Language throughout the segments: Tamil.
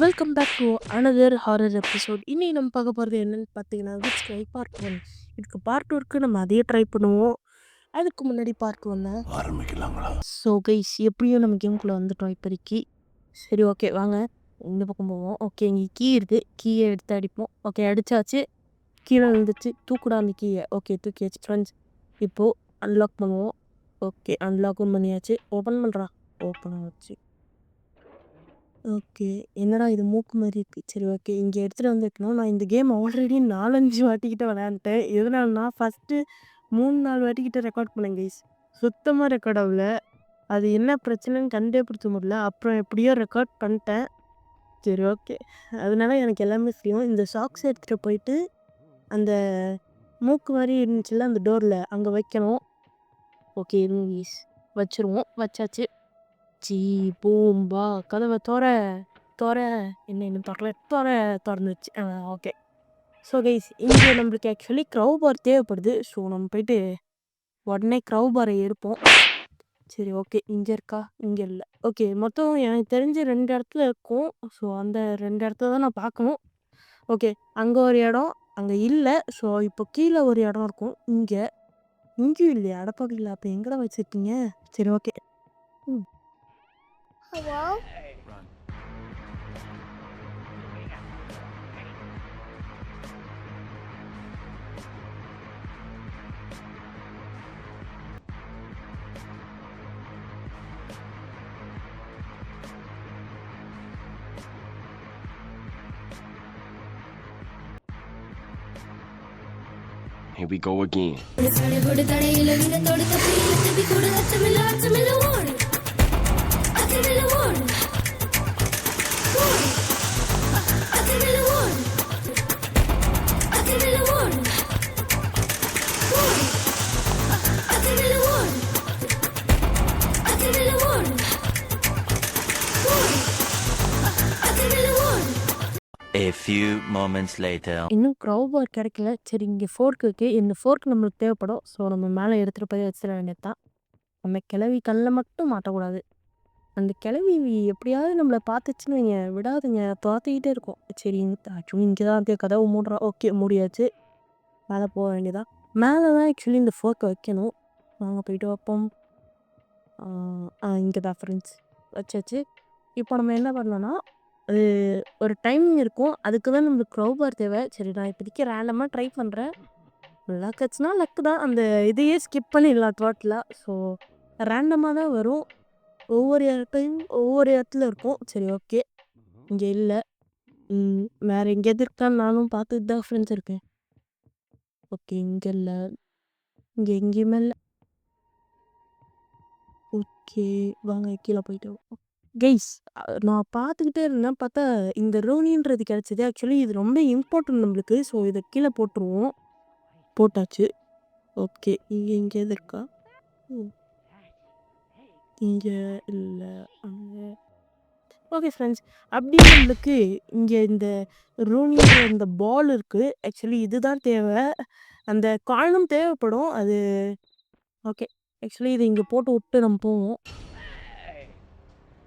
Welcome back to another horror episode இனி நம்ம பார்க்க போகிறது என்னன்னு பார்த்தீங்கன்னா விச் ட்ரை பார்ட் ஒன் இதுக்கு பார்ட் ஒர்க்கு நம்ம அதையே ட்ரை பண்ணுவோம். அதுக்கு முன்னாடி பார்ட் ஒன்று ஆரம்பிக்கலாங்களா? ஸோ கைஸ் எப்படியும் நம்ம கேம்குள்ளே வந்துட்டோம் இப்போதைக்கு. சரி ஓகே வாங்க. இந்த பக்கம் போவோம். ஓகே இங்கே கீ இருக்குது கீயை எடுத்து அடிப்போம். ஓகே அடித்தாச்சு கீழே விழுந்துச்சு தூக்குடா அந்த கீயை. ஓகே தூக்கியாச்சு ஃப்ரெண்ட்ஸ் இப்போது அன்லாக் பண்ணுவோம். ஓகே அன்லாக்கும் பண்ணியாச்சு. ஓப்பன் பண்ணுறா ஓப்பன் ஆச்சு. ஓகே. என்னடா இது மூக்கு மாதிரி இருக்கு? சரி ஓகே. இங்கே எடுத்துகிட்டு வந்துருக்கணும். நான் இந்த கேம் ஆல்ரெடி நாலஞ்சு வாட்டிக்கிட்ட விளையாண்டுட்டேன். எதனாலனா ஃபஸ்ட்டு மூணு நாலு வாட்டிக்கிட்ட ரெக்கார்ட் பண்ணேன் கைஸ் சுத்தமாக ரெக்கார்ட் ஆகல. அது என்ன பிரச்சனைன்னு கண்டுபிடிச்ச முடியல. அப்புறம் எப்படியோ ரெக்கார்ட் பண்ணிட்டேன். சரி ஓகே. அதனால எனக்கு எல்லாமே தெரியும். இந்த சாக்ஸ் எடுத்துகிட்டு போயிட்டு அந்த மூக்கு மாதிரி இருந்துச்சுல்ல அந்த டோரில் அங்கே வைக்கணும். ஓகே இருங்க கைஸ் வச்சுருவோம். வச்சாச்சு. சீ பூம்பா கதவை தோற தோற என்ன இன்னும் திறக்கல தோற திறந்துச்சு ஆ ஓகே. ஸோ கைஸ் இங்கே நம்மளுக்கு ஆக்சுவலி க்ரௌ பார் தேவைப்படுது. ஸோ நம்ம போயிட்டு உடனே க்ரௌ பாரை இருப்போம் சரி ஓகே. இங்கே இருக்கா? இங்கே இல்லை. ஓகே மொத்தம் எனக்கு தெரிஞ்ச ரெண்டு இடத்துல இருக்கும். ஸோ அந்த ரெண்டு இடத்த தான் நான் பார்க்கணும். ஓகே அங்கே ஒரு இடம் அங்கே இல்லை. ஸோ இப்போ கீழே ஒரு இடம் இருக்கும். இங்கே. இங்கேயும் இல்லையா அடப்பகல அப்போ எங்கடா வச்சுருக்கீங்க? சரி ஓகே. ம். Hello? Here we go again. A few moments later. இன்னும் க்ரௌ ஒர்க் கிடைக்கல. சரி இங்கே ஃபோர்க் இருக்குது இந்த ஃபோர்க் நம்மளுக்கு தேவைப்படும். ஸோ நம்ம மேலே எடுத்துகிட்டு போய் வச்சிட வேண்டியது தான் நம்ம கிளவி கல்லை மட்டும் மாட்டக்கூடாது. அந்த கிளவி எப்படியாவது நம்மளை பார்த்துச்சுன்னு வைங்க. விடாதுங்க. பார்த்துக்கிட்டே இருக்கும். சரி ஆக்சுவலி இங்கே தான் இருக்க. கதவு மூடுறோம் ஓகே முடியாச்சு. மேலே போக வேண்டியதான் மேலே தான் ஆக்சுவலி இந்த ஃபோர்க்கை வைக்கணும். நாங்கள் போயிட்டு வைப்போம் ஆ இங்கே தான் ஃப்ரெண்ட்ஸ் வச்சாச்சு. இப்போ நம்ம என்ன பண்ணோன்னா அது ஒரு டைமிங் இருக்கும். அதுக்கு தான் நம்மளுக்கு க்ரௌபார் தேவை. சரி நான் இப்போதைக்கு ரேண்டமாக ட்ரை பண்ணுறேன் லக் ஆச்சுன்னா லக்கு தான். அந்த இதையே ஸ்கிப் பண்ணிடலாம் டோட்டலாக ஸோ ரேண்டமாக தான் வரும். ஒவ்வொரு இடத்தையும் ஒவ்வொரு இடத்துல இருக்கும். சரி ஓகே. இங்கே இல்லை. வேறு எங்கேயாவது இருக்கான்னு நானும் பார்த்துட்டு தான் ஃப்ரெண்ட்ஸ் இருக்கேன். ஓகே இங்கே இல்லை. இங்கே எங்கேயுமே இல்லை. ஓகே வாங்க கீழே போயிட்டு கைஸ் நான் பார்த்துக்கிட்டே இருந்தேன். பார்த்தா இந்த ரோனின்றது கிடச்சிது ஆக்சுவலி இது ரொம்ப இம்பார்ட்டன்ட் நம்மளுக்கு. ஸோ இதை கீழே போட்டுருவோம். போட்டாச்சு. ஓகே இங்கே எங்கேயாவது இருக்கா? இங்கே இல்லை. அங்கே. ஓகே ஃப்ரெண்ட்ஸ் அப்படி நம்மளுக்கு இங்கே இந்த ரூமில் இந்த பால் இருக்குது ஆக்சுவலி இதுதான் தேவை. அந்த காயினும் தேவைப்படும். அது ஓகே ஆக்சுவலி இதை இங்கே போட்டு விட்டு நம்ம போவோம்.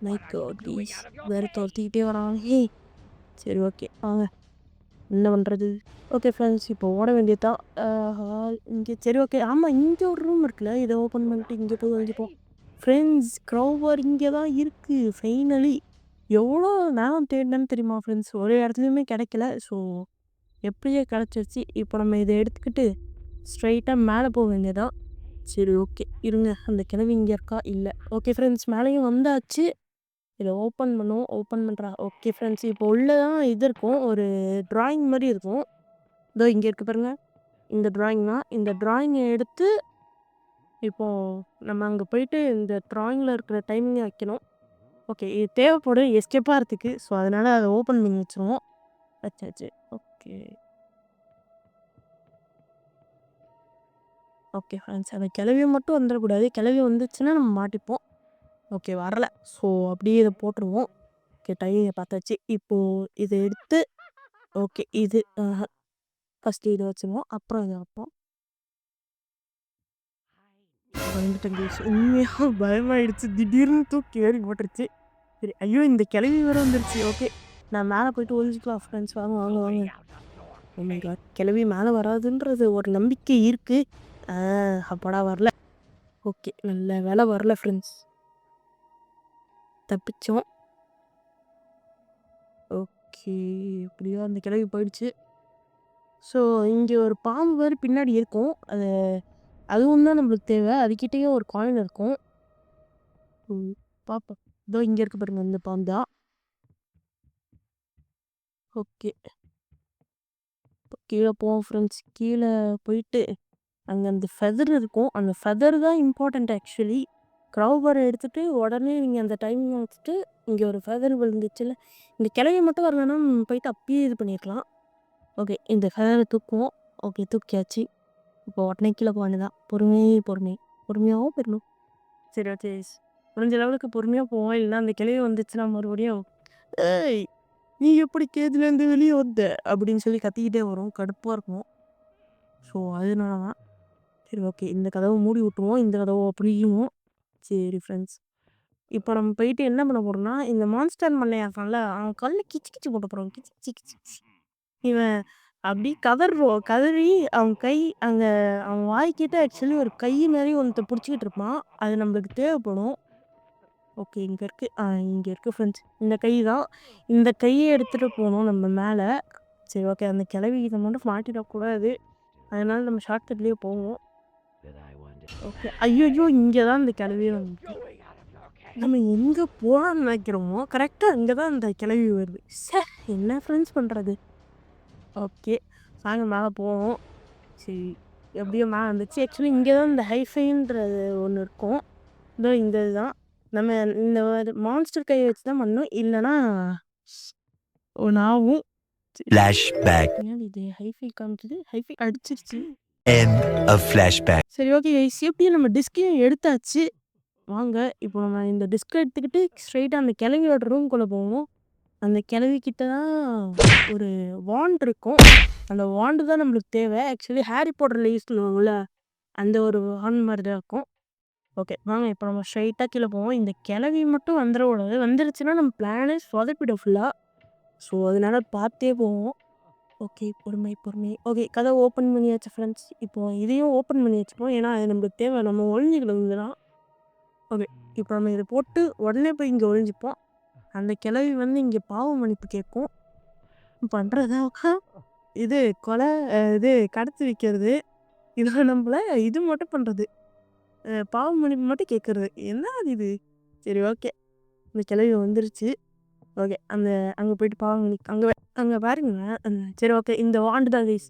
மை ப்ளீஸ் வேறு துரத்திக்கிட்டே வராங்க. சரி ஓகே வாங்க. என்ன பண்ணுறது ஓகே ஃப்ரெண்ட்ஸ் இப்போ ஓட வேண்டியது தான் இங்கே சரி ஓகே ஆமாம் இங்கே ஒரு ரூம் இருக்குல்ல. இதை ஓப்பன் பண்ணிட்டு இங்கே போய் ஒழிஞ்சுப்போம் ஃப்ரெண்ட்ஸ் க்ரௌவர் இங்கே தான் இருக்குது ஃபைனலி எவ்வளோ நேரம் தேடினேன்னு தெரியுமா ஃப்ரெண்ட்ஸ் ஒரு இடத்துலையுமே கிடைக்கல. ஸோ எப்படியே கிடச்சிருச்சு. இப்போ நம்ம இதை எடுத்துக்கிட்டு ஸ்ட்ரைட்டாக மேலே போக வேண்டியதான் சரி ஓகே இருங்க. அந்த கிழவி இங்கே இருக்கா? இல்லை. ஓகே ஃப்ரெண்ட்ஸ் மேலேயும் வந்தாச்சு. இதை ஓப்பன் பண்ணுவோம். ஓப்பன் பண்ணுறா ஓகே ஃப்ரெண்ட்ஸ் இப்போ உள்ளே தான் இது இருக்கும். ஒரு ட்ராயிங் மாதிரி இருக்கும். இதோ இங்கே இருக்குது பாருங்கள் இந்த ட்ராயிங் தான். இந்த ட்ராயிங்கை எடுத்து இப்போது நம்ம அங்கே போயிட்டு இந்த ட்ராயிங்கில் இருக்கிற டைமிங்கை வைக்கணும். ஓகே இது தேவைப்படும் எஸ்கேப்பாக இருக்குது ஸோ அதனால் அதை ஓப்பன் பண்ணி வச்சுருவோம். வச்சாச்சு. ஓகே ஓகே ஃப்ரெண்ட்ஸ் அந்த கிளவி மட்டும் வந்துடக்கூடாது. கிளவி வந்துச்சுன்னா நம்ம மாட்டிப்போம். ஓகே வரல. ஸோ அப்படியே இதை போட்டுருவோம். ஓகே டைமிங்கை பார்த்தாச்சு. இப்போது இதை எடுத்து ஓகே இது ஃபஸ்ட்டு இதை வச்சுருவோம். அப்புறம் இதை வைப்போம். வந்துட்டேன் கைஸ் உண்மையாக பயமாயிடுச்சு. திடீர்னு தூக்கி ஏறி போட்டுருச்சு சரி ஐயோ இந்த கிளவி வேற வந்துருச்சு. ஓகே நான் மேலே போயிட்டு ஒழிஞ்சிக்கலாம் ஃப்ரெண்ட்ஸ் வாங்க வாங்க வாங்க. Oh கிளவி மேலே வராதுன்றது ஒரு நம்பிக்கை இருக்குது அப்பாடா வரல. ஓகே நல்ல வேலை வரல ஃப்ரெண்ட்ஸ் தப்பிச்சோம். ஓகே எப்படியோ அந்த கிளவி போயிடுச்சு. ஸோ இங்கே ஒரு பாம்பு வேறு பின்னாடி இருக்கும். அது அதுவும் தான் நம்மளுக்கு தேவை. அதுக்கிட்டேயும் ஒரு காயின் இருக்கும். ம், பார்ப்போம் இதோ இங்கே இருக்க பாருங்க இந்த பாம்பு தான். ஓகே. இப்போ கீழே போவோம் ஃப்ரெண்ட்ஸ் கீழே போயிட்டு அங்கே அந்த ஃபெதர் இருக்கும். அந்த ஃபெதர் தான் இம்பார்ட்டண்ட் ஆக்சுவலி க்ரௌபரை எடுத்துகிட்டு உடனே நீங்கள் அந்த டைமிங் வச்சுட்டு இங்கே ஒரு ஃபெதர் விழுந்துச்சுல இந்த கிளவி மட்டும் வரலன்னா போயிட்டு அப்பயே இது பண்ணியிருக்கலாம் ஓகே இந்த ஃபெதரை தூக்குவோம். ஓகே தூக்கியாச்சு. இப்போ உடனே கீழே போக வேண்டியதான் பொறுமை பொறுமை. பொறுமையாகவும் பெறணும். சரி ஓகே. முடிஞ்ச அளவுக்கு பொறுமையாக போவோம் இல்லைன்னா அந்த கிளவி வந்துச்சுன்னா மறுபடியும் ஏய் நீ எப்படி கேதுலேருந்து வெளியே வந்த? அப்படின்னு சொல்லி கத்திக்கிட்டே வரும். கடுப்பாக இருக்கும். ஸோ அதனால தான் சரி ஓகே. இந்த கதவை மூடி விட்டுருவோம். இந்த கதவை அப்படியும் சரி ஃப்ரெண்ட்ஸ் இப்போ நம்ம போயிட்டு என்ன பண்ண போகிறோம்னா இந்த மான்ஸ்டர் மண்ணையா இருக்கான்ல அவன் கல்ல கிச்சு கிச்சு போட்டு போகிறோம் கிச்சு கிச்சு கிச்சு. இவன் அப்படி கதறுவோம் கதறி அவன் கை அங்கே அவன் வாய்க்கிட்ட ஆக்சுவலி ஒரு கை மாதிரி ஒன்றத்தை பிடிச்சிக்கிட்டு இருப்பான். அது நம்மளுக்கு தேவைப்படும். ஓகே இங்கே இருக்குது ஆ இங்கே இருக்குது ஃப்ரெண்ட்ஸ் இந்த கை தான். இந்த கையை எடுத்துகிட்டு போகணும் நம்ம மேலே. சரி ஓகே. அந்த கிளவி இதை மட்டும் மாட்டிடக்கூடாது அதனால நம்ம ஷார்ட்கட்லேயே போவோம். ஓகே. ஐயோ இங்கே தான் இந்த கிளவி வந்து. நம்ம எங்கே போகலாம்னு நினைக்கிறோமோ கரெக்டாக இங்கே தான் இந்த கிளவி வருது. சே என்ன ஃப்ரெண்ட்ஸ் பண்ணுறது ஓகே வாங்க மேலே போவோம். சரி எப்படியோ மேலே வந்துச்சு. ஆக்சுவலி இங்கே தான் இந்த ஹைஃபைன்றது ஒன்று இருக்கும். இதோ இந்த இதுதான் நம்ம இந்த மான்ஸ்டர் கையை வச்சு தான் பண்ணணும். இல்லைன்னா ஒன்று ஆகும். Flashback. இது ஹைஃபை காமிச்சது ஹைஃபை அடிச்சிருச்சு. End of flashback. சரி ஓகே கைஸ் எப்படியும் நம்ம டிஸ்கையும் எடுத்தாச்சு. வாங்க இப்போ நம்ம இந்த டிஸ்க் எடுத்துக்கிட்டு ஸ்ட்ரைட்டாக அந்த கிளவியோட ரூம்குள்ளே போவோம். அந்த கிளவி கிட்ட தான் ஒரு வாண்ட் இருக்கும். அந்த வாண்டு தான் நம்மளுக்கு தேவை. ஆக்சுவலி ஹாரி போட்டரில் யூஸ் பண்ணுவாங்கள்ல அந்த ஒரு வாண்ட் மாதிரி தான் இருக்கும். ஓகே வாங்க இப்போ நம்ம ஸ்ட்ரைட்டாக கீழே போவோம். இந்த கிளவி மட்டும் வந்துடக்கூடாது வந்துருச்சுன்னா நம்ம பிளானே சொதப்பிடும் ஃபுல்லாக ஸோ அதனால் பார்த்தே போவோம். ஓகே பொறுமை பொறுமை. ஓகே கதை ஓப்பன் பண்ணியாச்சு ஃப்ரெண்ட்ஸ் இப்போ இதையும் ஓப்பன் பண்ணி வச்சுப்போம் ஏன்னா அது நம்மளுக்கு தேவை. நம்ம ஒழிஞ்சிக்கிட்டு தான். ஓகே இப்போ நம்ம இதை போட்டு உடனே போய் இங்கே ஒழிஞ்சிப்போம் அந்த கிளவி வந்து இங்கே பாவ மன்னிப்பு கேட்கும் பண்ணுறதா இது கொலை இது கடத்தி வைக்கிறது. இதில் நம்மள இது மட்டும் பண்ணுறது பாவ மன்னிப்பு மட்டும் கேட்குறது என்ன அது இது? சரி ஓகே. இந்த கிளவி வந்துருச்சு. ஓகே அந்த அங்கே போயிட்டு பாவம் மன்னிப்பு அங்கே அங்கே பாருங்க. அந்த சரி ஓகே. இந்த வாண்டு தான் கைஸ்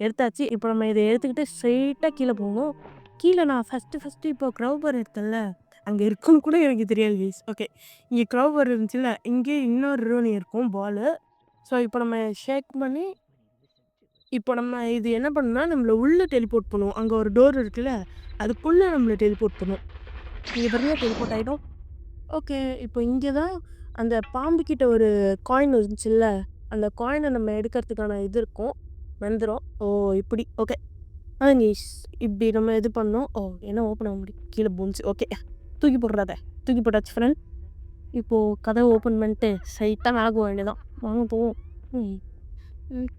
எடுத்தாச்சு. இப்போ நம்ம இதை எடுத்துக்கிட்டு ஸ்ட்ரெயிட்டாக கீழே போகணும். கீழே நான் ஃபஸ்ட்டு ஃபஸ்ட்டு இப்போ க்ரௌபர் எடுத்தல அங்கே இருக்குன்னு கூட எனக்கு தெரியாது கைஸ் ஓகே இங்கே க்ரௌபர் இருந்துச்சுல்ல இங்கே இன்னொரு ரோனி இருக்கும் பாலு ஸோ இப்போ நம்ம ஷேக் பண்ணி இப்போ நம்ம இது என்ன பண்ணோம்னா நம்மளை உள்ளே டெலிபோர்ட் பண்ணுவோம் அங்கே ஒரு டோர் இருக்குல்ல அதுக்குள்ளே நம்மளை டெலிபோர்ட் பண்ணுவோம் இங்கே பாருங்க டெலிபோர்ட் ஆகிட்டோம் ஓகே இப்போ இங்கே தான் அந்த பாம்பு கிட்ட ஒரு காயின் இருந்துச்சுல்ல அந்த காயினை நம்ம எடுக்கிறதுக்கான இது இருக்கும். வந்துடும் ஓ இப்படி. ஓகே ஆ இப்படி நம்ம இது பண்ணோம். ஓ என்ன ஓப்பன் ஆக முடியும்? கீழே போந்துச்சு ஓகே தூக்கி போடுறாத. தூக்கி போட்டாச்சு ஃப்ரெண்ட் இப்போது கதவை ஓப்பன் பண்ணிட்டு சைட்டாக மேலே போக வேண்டியதான் வாங்க போவோம். ம்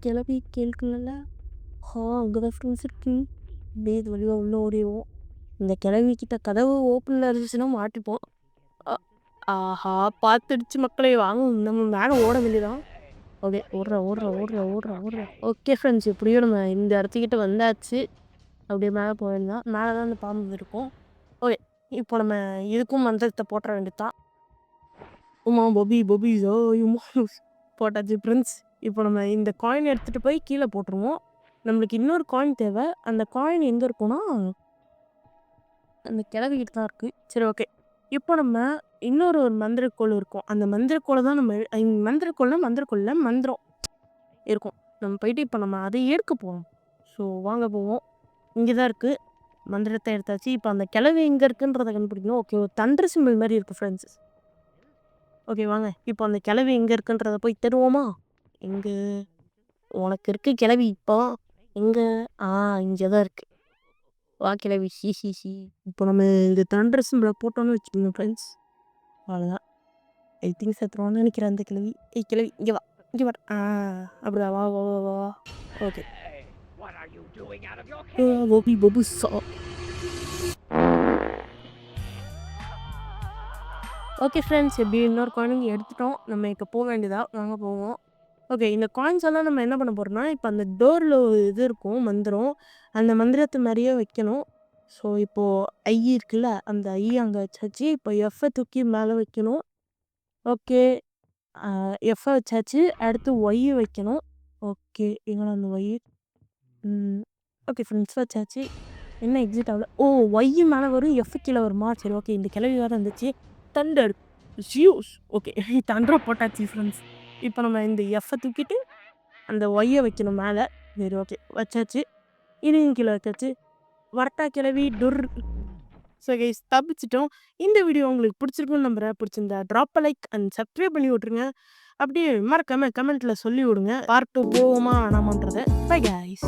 கிளம்பி கேட்கல ஹா அங்கே தான் ஃப்ரெண்ட்ஸ் இருக்கு இது வழியாக உள்ளே ஓடிடுவோம் இந்த கிளவி கிட்ட கதவு ஓப்பனில் இருந்துச்சுன்னா மாட்டிப்போம். ஆஹா பார்த்துடுச்சு மக்களே. வாங்க நம்ம மேலே ஓட வேண்டியதான் ஓகே ஓடுற ஓடுற ஓடுற ஓடுற ஓடுற. ஓகே ஃப்ரெண்ட்ஸ் இப்படியோ நம்ம இந்த இடத்துக்கிட்ட வந்தாச்சு. அப்படியே மேலே போயிருந்தோம் மேலே தான் அந்த பாம்பு இருக்கும். ஓகே இப்போ நம்ம இதுக்கும் மந்திரத்தை போட்டுற வேண்டியதான் உமா பொபி பொபி ஜோ உமா போட்டாச்சு ஃப்ரெண்ட்ஸ் இப்போ நம்ம இந்த காயின் எடுத்துகிட்டு போய் கீழே போட்டுருவோம். நம்மளுக்கு இன்னொரு காயின் தேவை. அந்த காயின் எங்கே இருக்குன்னா அந்த கிளவிக்கிட்டு தான் இருக்குது சரி ஓகே இப்போ நம்ம இன்னொரு ஒரு மந்திரக்கோள் இருக்கும். அந்த மந்திரக்கோளை தான் நம்ம மந்திரக்கோள்னா மந்திரக்கோளில் மந்திரம் இருக்கும். நம்ம போயிட்டு இப்போ நம்ம அதை எடுக்க போவோம் ஸோ வாங்க போவோம். இங்கே தான் இருக்குது மந்திரத்தை எடுத்தாச்சு. இப்போ அந்த கிழவி எங்கே இருக்குன்றதை கண்டுபிடிக்கணும். ஓகே ஒரு தண்டர் சிம்பிள் மாதிரி இருக்குது ஃப்ரெண்ட்ஸ் ஓகே வாங்க. இப்போ அந்த கிழவி எங்கே இருக்குன்றத போய் தருவோமா? எங்கே? உனக்கு இருக்கு கிழவி இப்போ. எங்கே? ஆ இங்கே தான் இருக்குது வா கிழவி. ஷி சி ஷி இப்போ நம்ம இந்த தண்டர் சிம்பிளை போட்டோன்னு வச்சுக்கோங்க ஃப்ரெண்ட்ஸ் அவ்வளோதான் ஐ திங்க் செத்துருவான்னு நினைக்கிறேன் அந்த கிழவி. ஏய் கிழவி இங்கே வா. இங்கே வா. ஆ அப்படியா? வா வா வா வா. ஓகே. ஓபி பபு சா ஓகே ஃப்ரெண்ட்ஸ் எப்படி இன்னொரு காயின் எடுத்துட்டோம். நம்ம இப்போ போக வேண்டியதா? வாங்க போவோம். ஓகே இந்த காயின்ஸ் எல்லாம் நம்ம என்ன பண்ண போகிறோம்னா இப்போ அந்த டோரில் இது இருக்கும் மந்திரம். அந்த மந்திரத்தை மாதிரியே வைக்கணும். ஸோ இப்போது ஐ இருக்குல்ல அந்த ஐ அங்கே வச்சாச்சு. இப்போ எஃப்ஐ தூக்கி மேலே வைக்கணும். ஓகே எஃப்ஐ வச்சாச்சு. அடுத்து ஒய் வைக்கணும். ஓகே எங்கே அந்த ஒய் ஓகே ஃப்ரெண்ட்ஸ் வச்சாச்சு என்ன எக்ஸிட் ஆகல? ஓ ஒய்யும் மேலே வரும் எஃப் கீழே வருமா? சரி ஓகே இந்த கிளவி வேறு இருந்துச்சு தண்டர் ஜியூஸ் ஓகே தண்டரை போட்டாச்சு ஃப்ரெண்ட்ஸ் இப்போ நம்ம இந்த எஃப்ஐ தூக்கிட்டு அந்த ஒய்யை வைக்கணும் மேலே. சரி ஓகே வச்சாச்சு. இனியும் கீழே வச்சாச்சு. வரட்டா கிளவி டுர் ஸோ கைஸ் தப்பிச்சிட்டோம். இந்த வீடியோ உங்களுக்கு பிடிச்சிருக்குன்னு நம்புறேன். பிடிச்சிருந்தா ட்ராப் லைக் அண்ட் சப்ஸ்கிரைப் பண்ணி விட்ருங்க அப்படியே மறக்காமல் கமெண்ட்டில் சொல்லி விடுங்க. பார்ட் டூ போவோமா வேணாமான்றதை. Bye guys